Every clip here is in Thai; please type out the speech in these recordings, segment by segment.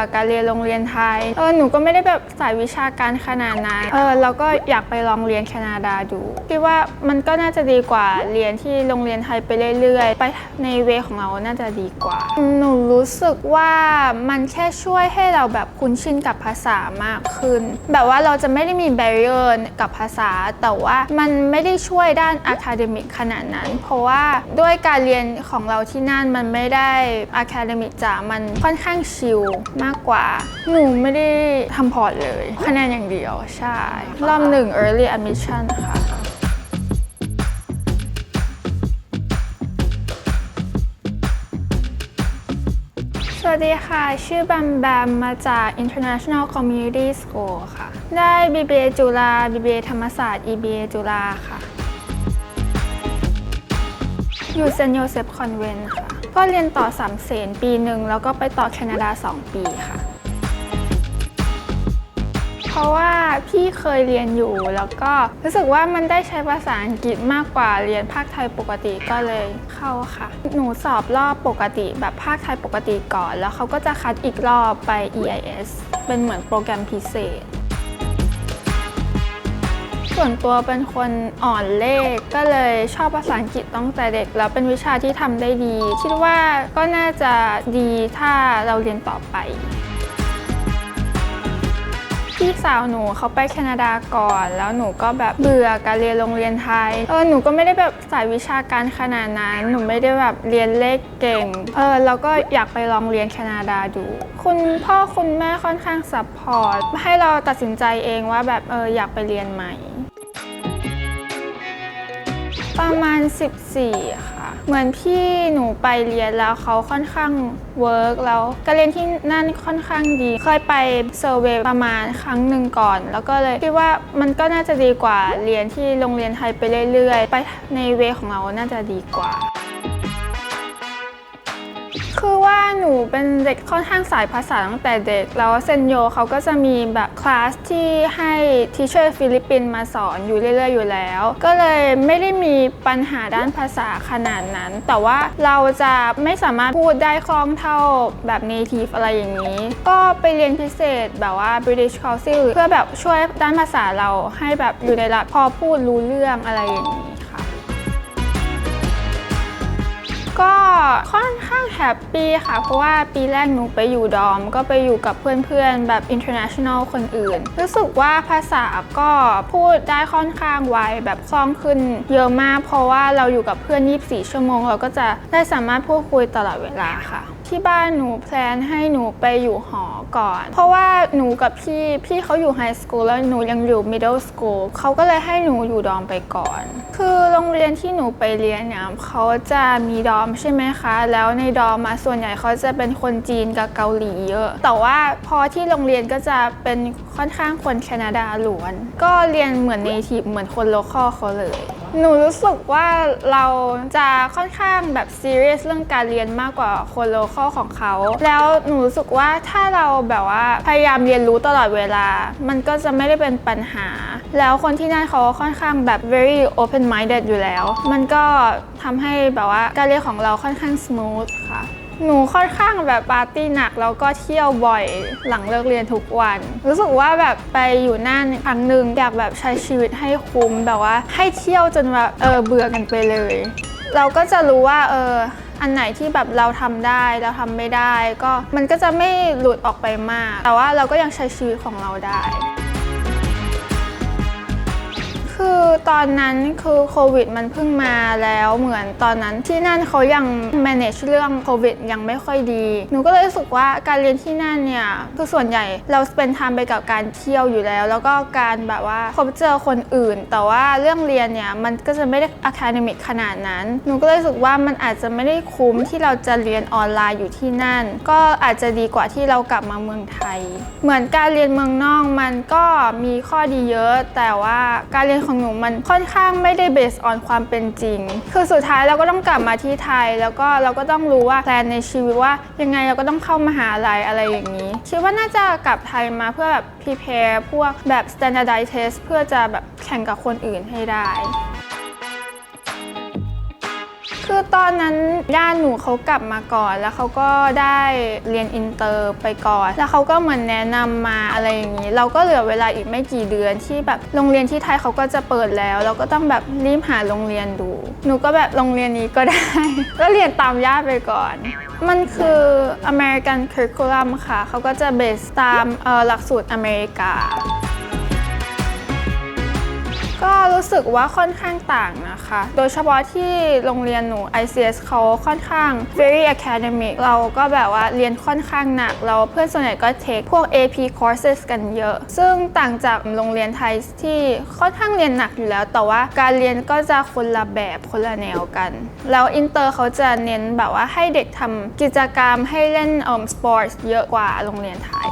อการเรียนโรงเรียนไทย เออหนูก็ไม่ได้แบบสายวิชาการขนาดนั้น เออเราก็อยากไปลองเรียนแคนาดาดู คิดว่ามันก็น่าจะดีกว่าเรียนที่โรงเรียนไทยไปเรื่อยๆ ไปในเวของเราน่าจะดีกว่า หนูรู้สึกว่ามันแค่ช่วยให้เราแบบคุ้นชินกับภาษามากขึ้น แบบว่าเราจะไม่ได้มี b บ r r i e r กับภาษา แต่ว่ามันไม่ได้ช่วยด้าน academic ขนาดนั้น เพราะว่าด้วยการเรียนของเราที่นั่นมันไม่ได้ academic จ๋ามันค่อนข้างชิลมากกว่า หนูไม่ได้ทำพอร์ตเลย คะแนนอย่างเดียว ใช่ รอบหนึ่ง early admission ค่ะสวัสดีค่ะ ชื่อแบมแบม มาจาก International Community School ค่ะ ได้ BBA จุฬา BBA ธรรมศาสตร์ EBA จุฬาค่ะ อยู่เซนโยเซฟคอนเวนต์ค่ะ ก็เรียนต่อสามเสนปีหนึ่งแล้วก็ไปต่อแคนาดา 2 ปีค่ะ เพราะว่าพี่เคยเรียนอยู่แล้วก็รู้สึกว่ามันได้ใช้ภาษาอังกฤษมากกว่าเรียนภาคไทยปกติก็เลยเข้าค่ะ หนูสอบรอบปกติแบบภาคไทยปกติก่อน แล้วเขาก็จะคัดอีกรอบไป EIS เป็นเหมือนโปรแกรมพิเศษ ส่วนตัวเป็นคนอ่อนเลข ก็เลยชอบภาษาอังกฤษตั้งแต่เด็ก แล้วเป็นวิชาที่ทำได้ดี คิดว่าก็น่าจะดีถ้าเราเรียนต่อไปพี่สาวหนูเขาไปแคนาดาก่อน แล้วหนูก็แบบเบื่อการเรียนโรงเรียนไทยเออหนูก็ไม่ได้แบบสายวิชาการขนาดนั้น หนูไม่ได้แบบเรียนเลขเก่งเออเราก็อยากไปลองเรียนแคนาดาดู คุณพ่อคุณแม่ค่อนข้างซัพพอร์ตให้เราตัดสินใจเองว่าแบบเอออยากไปเรียนใหม่ ประมาณ 14 ค่ะ เหมือนพี่หนูไปเรียนแล้วเขาค่อนข้างเวิร์กแล้วการเรียนที่นั่นค่อนข้างดี เคยไปเซอร์เวยประมาณครั้งหนึ่งก่อน แล้วก็เลยคิดว่ามันก็น่าจะดีกว่าเรียนที่โรงเรียนไทยไปเรื่อยๆ ไปในเวของเราน่าจะดีกว่า คือว่าหนูเป็นเด็กค่อนข้างสายภาษาตั้งแต่เด็ก แล้วเซนโยเขาก็จะมีแบบคลาสที่ให้ทีเชอร์ฟิลิปปินส์มาสอนอยู่เรื่อยๆอยู่แล้ว ก็เลยไม่ได้มีปัญหาด้านภาษาขนาดนั้น แต่ว่าเราจะไม่สามารถพูดได้คล่องเท่าแบบ native อะไรอย่างนี้ ก็ไปเรียนพิเศษแบบว่า British Council เพื่อแบบช่วยด้านภาษาเราให้แบบอยู่ในระดับพอพูดรู้เรื่องอะไรอย่างนี้ ก็ค่อนข้างแฮปปี้ค่ะ เพราะว่าปีแรกหนูไปอยู่ดอม ก็ไปอยู่กับเพื่อนๆ แบบ international คนอื่น รู้สึกว่าภาษาก็พูดได้ค่อนข้างไวแบบคล่องขึ้นเยอะมาก เพราะว่าเราอยู่กับเพื่อน 24 ชั่วโมง เราก็จะได้สามารถพูดคุยตลอดเวลาค่ะ ที่บ้านหนูแพลนให้หนูไปอยู่หอก่อน เพราะว่าหนูกับพี่พี่เขาอยู่ไฮสคูลแล้วหนูยังอยู่มิดเดิลสคูลเขาก็เลยให้หนูอยู่ดอมไปก่อน คือโรงเรียนที่หนูไปเรียนเนี่ยเขาจะมีดอมใช่ไหมคะ แล้วในดอมมาส่วนใหญ่เขาจะเป็นคนจีนกับเกาหลีเยอะ แต่ว่าพอที่โรงเรียนก็จะเป็นค่อนข้างคนแคนาดาล้วน ก็เรียนเหมือนเนทีฟเหมือนคนโลคอลเขาเลย หนูรู้สึกว่าเราจะค่อนข้างแบบซีเรียสเรื่องการเรียนมากกว่าคนโลคอลของเขา แล้วหนูรู้สึกว่าถ้าเราแบบว่าพยายามเรียนรู้ตลอดเวลา มันก็จะไม่ได้เป็นปัญหา แล้วคนที่นั่นเขาค่อนข้างแบบ very open minded อยู่แล้ว มันก็ทำให้แบบว่าการเรียนของเราค่อนข้าง smooth ค่ะ หนูค่อนข้างแบบปาร์ตี้หนักแล้วก็เที่ยวบ่อยหลังเลิกเรียนทุกวัน รู้สึกว่าแบบไปอยู่นั่นครั้งหนึ่งอยากแบบใช้ชีวิตให้คุ้มแบบว่า ให้เที่ยวจนแบบเออเบื่อกันไปเลย เราก็จะรู้ว่าเอออันไหนที่แบบเราทำได้เราทำไม่ได้ ก็มันก็จะไม่หลุดออกไปมาก แต่ว่าเราก็ยังใช้ชีวิตของเราได้ คือตอนนั้นคือโควิดมันเพิ่งมาแล้วเหมือนตอนนั้นที่นั่นเขายัง manage เรื่องโควิดยังไม่ค่อยดี หนูก็เลยรู้สึกว่าการเรียนที่นั่นเนี่ยคือส่วนใหญ่เราเป็นทำไปกับการเที่ยวอยู่แล้ว แล้วก็การแบบว่าพบเจอคนอื่น แต่ว่าเรื่องเรียนเนี่ยมันก็จะไม่ได้ academic ขนาดนั้น หนูก็เลยรู้สึกว่ามันอาจจะไม่ได้คุ้มที่เราจะเรียนออนไลน์อยู่ที่นั่น ก็อาจจะดีกว่าที่เรากลับมาเมืองไทย เหมือนการเรียนเมืองนอกมันก็มีข้อดีเยอะ แต่ว่าการเรียนของหนูมันค่อนข้างไม่ได้เบสออนความเป็นจริง คือสุดท้ายเราก็ต้องกลับมาที่ไทย แล้วก็เราก็ต้องรู้ว่าแพลนในชีวิตว่ายังไงเราก็ต้องเข้ามหาลัยอะไรอย่างนี้ คิดว่าน่าจะกลับไทยมาเพื่อแบบ prepare พวกแบบ standardized test เพื่อจะแบบแข่งกับคนอื่นให้ได้ คือตอนนั้นญาติหนูเขากลับมาก่อน แล้วเขาก็ได้เรียนอินเตอร์ไปก่อน แล้วเขาก็เหมือนแนะนำมาอะไรอย่างนี้ เราก็เหลือเวลาอีกไม่กี่เดือนที่แบบโรงเรียนที่ไทยเขาก็จะเปิดแล้ว เราก็ต้องแบบรีบหาโรงเรียนดู หนูก็แบบโรงเรียนนี้ก็ได้ ก็เรียนตามญาติไปก่อน มันคือ American Curriculum ค่ะ เขาก็จะเบสตามเอ่อหลักสูตรอเมริกา ก็รู้สึกว่าค่อนข้างต่างนะคะ โดยเฉพาะที่โรงเรียนหนู ICS เขาค่อนข้าง very academic เราก็แบบว่าเรียนค่อนข้างหนัก เราเพื่อนส่วนใหญ่ก็เทคพวก AP courses กันเยอะ ซึ่งต่างจากโรงเรียนไทยที่ค่อนข้างเรียนหนักอยู่แล้ว แต่ว่าการเรียนก็จะคนละแบบคนละแนวกัน แล้วอินเตอร์เขาจะเน้นแบบว่าให้เด็กทำกิจกรรมให้เล่นเอ่อสปอร์ตเยอะกว่าโรงเรียนไทย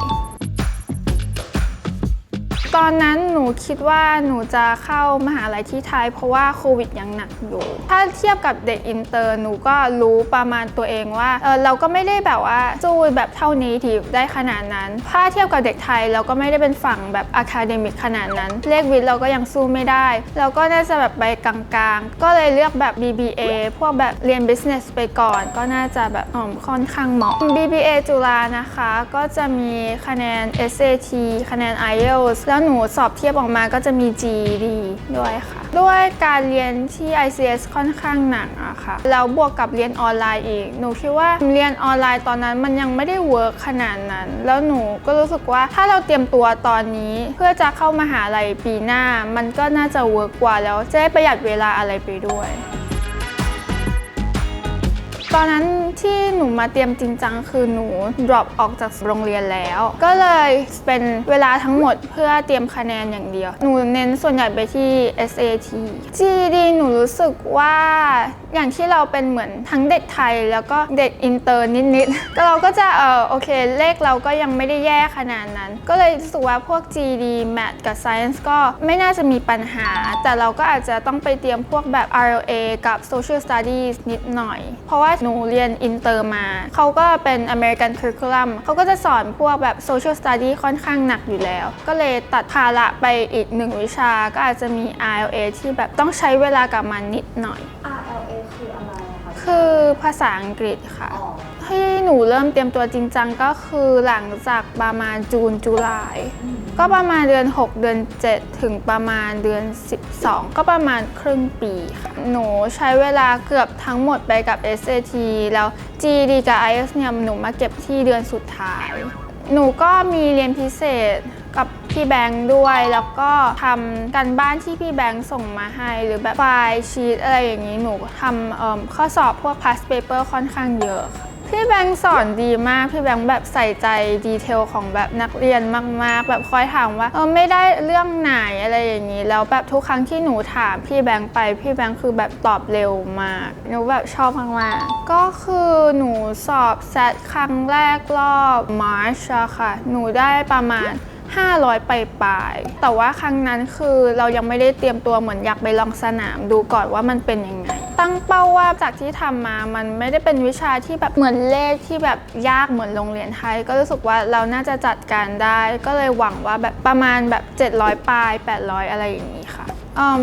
ตอนนั้นหนูคิดว่าหนูจะเข้ามหาลัยที่ไทย เพราะว่าโควิดยังหนักอยู่ ถ้าเทียบกับเด็กอินเตอร์หนูก็รู้ประมาณตัวเองว่าเออเราก็ไม่ได้แบบว่าสู้แบบเท่านี้ทีได้ขนาดนั้น ถ้าเทียบกับเด็กไทยเราก็ไม่ได้เป็นฝั่งแบบอะคาเดมิกขนาดนั้น เลขวิทย์เราก็ยังสู้ไม่ได้ เราก็น่าจะแบบไปกลางๆ ก็เลยเลือกแบบ BBA พวกแบบเรียน business ไปก่อน ก็น่าจะแบบอ๋อค่อนข้างเหมาะ BBA จุฬานะคะ ก็จะมีคะแนน SAT คะแนน IELTS แล้วหนูสอบเทียบออกมาก็จะมี GED ด้วยค่ะ ด้วยการเรียนที่ ICS ค่อนข้างหนักอะค่ะ แล้วบวกกับเรียนออนไลน์อีก หนูคิดว่าเรียนออนไลน์ตอนนั้นมันยังไม่ได้เวิร์กขนาดนั้น แล้วหนูก็รู้สึกว่าถ้าเราเตรียมตัวตอนนี้เพื่อจะเข้ามหาลัยปีหน้า มันก็น่าจะเวิร์กกว่าแล้วจะได้ประหยัดเวลาอะไรไปด้วย ตอนนั้นที่หนูมาเตรียมจริงจังคือหนู drop ออกจากโรงเรียนแล้ว ก็เลยเป็นเวลาทั้งหมดเพื่อเตรียมคะแนนอย่างเดียว หนูเน้นส่วนใหญ่ไปที่ SAT GED หนูรู้สึกว่า อย่างที่เราเป็นเหมือนทั้งเด็กไทยแล้วก็เด็กอินเตอร์นิดๆ ก็เราก็จะเออโอเคเลขเราก็ยังไม่ได้แย่ขนาดนั้น ก็เลยรู้สึกว่าพวก GD Math กับ Science ก็ไม่น่าจะมีปัญหา แต่เราก็อาจจะต้องไปเตรียมพวกแบบ RLA กับ Social Studies นิดหน่อย เพราะว่าหนูเรียนอินเตอร์มา เขาก็เป็น American Curriculum เขาก็จะสอนพวกแบบ Social Study ค่อนข้างหนักอยู่แล้ว ก็เลยตัดภาระไปอีกหนึ่งวิชาก็อาจจะมี RLA ที่แบบต้องใช้เวลากับมันนิดหน่อย คือภาษาอังกฤษค่ะ ที่หนูเริ่มเตรียมตัวจริงจังก็คือหลังจากประมาณจูนจุลาย ก็ประมาณเดือน 6 เดือน 7 ถึงประมาณเดือน 12 ก็ประมาณครึ่งปีค่ะ หนูใช้เวลาเกือบทั้งหมดไปกับ SAT แล้ว GED กับ IELTS เนี่ยหนูมาเก็บที่เดือนสุดท้าย หนูก็มีเรียนพิเศษ กับพี่แบงค์ด้วย แล้วก็ทำการบ้านที่พี่แบงค์ส่งมาให้ หรือแบบไฟล์ชีตอะไรอย่างนี้หนูทำข้อสอบพวก past paper ค่อนข้างเยอะค่ะพี่แบงค์สอนดีมาก พี่แบงค์แบบใส่ใจดีเทลของแบบนักเรียนมาก ๆ แบบคอยถามว่าเออไม่ได้เรื่องไหนอะไรอย่างนี้ แล้วแบบทุกครั้งที่หนูถามพี่แบงค์ไป พี่แบงค์คือแบบตอบเร็วมาก หนูแบบชอบมากๆก็คือหนูสอบแซดครั้งแรกรอบ March อะค่ะ หนูได้ประมาณ 500 ไปปลายแต่ว่าครั้งนั้นคือเรายังไม่ได้เตรียมตัวเหมือนอยากไปลองสนามดูก่อนว่ามันเป็นยังไง ตั้งเป้าว่าจากที่ทำมามันไม่ได้เป็นวิชาที่แบบเหมือนเลขที่แบบยากเหมือนโรงเรียนไทย ก็รู้สึกว่าเราน่าจะจัดการได้ ก็เลยหวังว่าแบบประมาณแบบ 700 ปลาย 800 อะไรอย่างนี้ค่ะ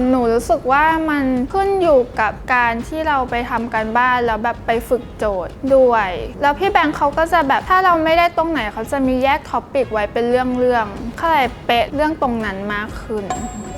หนูรู้สึกว่ามันขึ้นอยู่กับการที่เราไปทำการบ้านแล้วแบบไปฝึกโจทย์ด้วย แล้วพี่แบงค์เขาก็จะแบบถ้าเราไม่ได้ตรงไหนเขาจะมีแยกท็อปิกไว้เป็นเรื่องๆเขาเลยเป๊ะเรื่องตรงนั้นมากขึ้น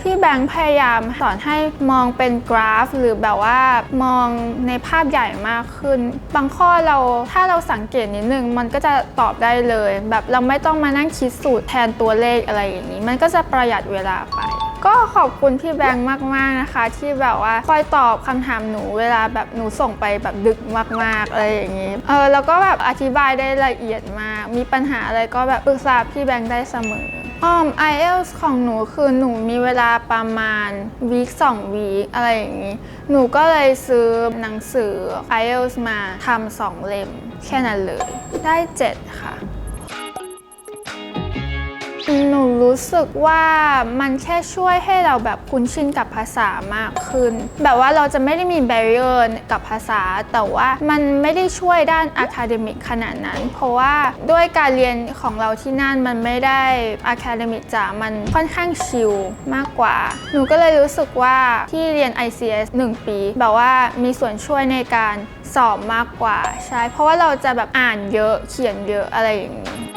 พี่แบงค์พยายามสอนให้มองเป็นกราฟ หรือแบบว่ามองในภาพใหญ่มากขึ้น บางข้อเราถ้าเราสังเกตนิดนึง มันก็จะตอบได้เลย แบบเราไม่ต้องมานั่งคิดสูตรแทนตัวเลขอะไรอย่างนี้ มันก็จะประหยัดเวลาไป ก็ขอบคุณพี่แบงค์มาก ๆ นะคะ ที่แบบว่าคอยตอบคำถามหนูเวลาแบบหนูส่งไปแบบดึกมาก ๆ อะไรอย่างนี้ เออแล้วก็แบบอธิบายได้ละเอียดมาก มีปัญหาอะไรก็แบบปรึกษาพี่แบงค์ได้เสมออ้อม IELTS ของหนูคือหนูมีเวลาประมาณวีค2วีคอะไรอย่างนี้ หนูก็เลยซื้อหนังสือ IELTS มาทำสองเล่มแค่นั้นเลย ได้ 7 ค่ะ หนูรู้สึกว่ามันแค่ช่วยให้เราแบบคุ้นชินกับภาษามากขึ้น แบบว่าเราจะไม่ได้มี barrier กับภาษา แต่ว่ามันไม่ได้ช่วยด้าน academic ขนาดนั้น เพราะว่าด้วยการเรียนของเราที่นั่นมันไม่ได้ academic จ๋ามันค่อนข้างชิลมากกว่า หนูก็เลยรู้สึกว่าที่เรียน ICS 1 ปี แบบว่ามีส่วนช่วยในการสอบมากกว่าใช่เพราะว่าเราจะแบบอ่านเยอะเขียนเยอะอะไรอย่างนี้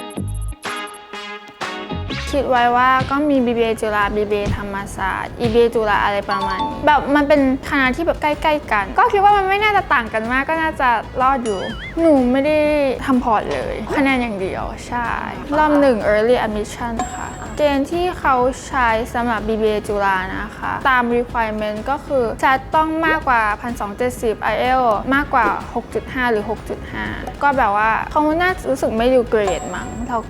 คิดไว้ว่าก็มี BBA จุฬา BBA ธรรมศาสตร์ EBA จุฬาอะไรประมาณนี้แบบมันเป็นคณะที่แบบใกล้ๆกัน ก็คิดว่ามันไม่น่าจะต่างกันมากก็น่าจะรอดอยู่ หนูไม่ได้ทำพอร์ตเลยคะแนนอย่างเดียวใช่รอบหนึ่ง early admission ค่ะ เกณฑ์ที่เขาใช้สำหรับ BBA จุฬานะคะ ตาม requirement ก็คือจะต้องมากกว่า 1,270 IELTS มากกว่า 6.5 หรือ 6.5 ก็แบบว่าเขาน่าจะรู้สึกไม่ดูเกรดมั้ง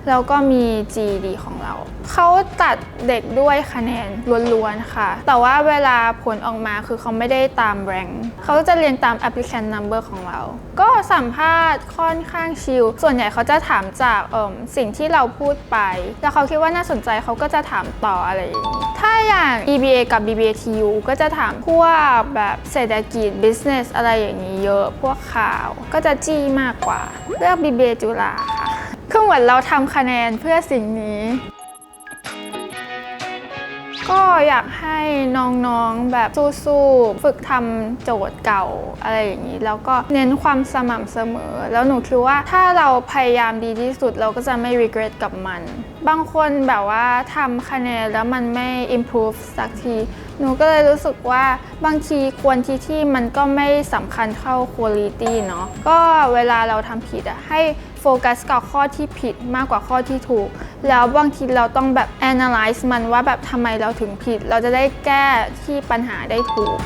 แล้วก็มี GD ของเรา เขาตัดเด็กด้วยคะแนนล้วนๆค่ะ แต่ว่าเวลาผลออกมาคือเขาไม่ได้ตามแรงเขาจะเรียงตาม applicant number ของเรา ก็สัมภาษณ์ค่อนข้างชิล ส่วนใหญ่เขาจะถามจากสิ่งที่เราพูดไป แล้วเขาคิดว่าน่าสนใจเขาก็จะถามต่ออะไรอย่างนี้ถ้าอย่าง EBA กับ BBATU ก็จะถามพวกแบบเศรษฐกิจ business อะไรอย่างนี้เยอะพวกข่าวก็จะจี้มากกว่า เลือก BBA จุฬาค่ะคือเหมือนเราทำคะแนนเพื่อสิ่งนี้ ก็อยากให้น้องๆแบบสู้ๆฝึกทำโจทย์เก่าอะไรอย่างนี้ แล้วก็เน้นความสม่ำเสมอ แล้วหนูคิดว่าถ้าเราพยายามดีที่สุดเราก็จะไม่ regret กับมัน บางคนแบบว่าทำคะแนนแล้วมันไม่ improve สักที หนูก็เลยรู้สึกว่าบางทีควรที่ที่มันก็ไม่สำคัญเท่า quality เนาะก็เวลาเราทำผิดอะให้ ฟกัสกับข้อที่ผิดมากกว่าข้อที่ถูก แล้วบางทีเราต้องแบบ analyze มันว่าแบบทำไมเราถึงผิด เราจะได้แก้ที่ปัญหาได้ถูก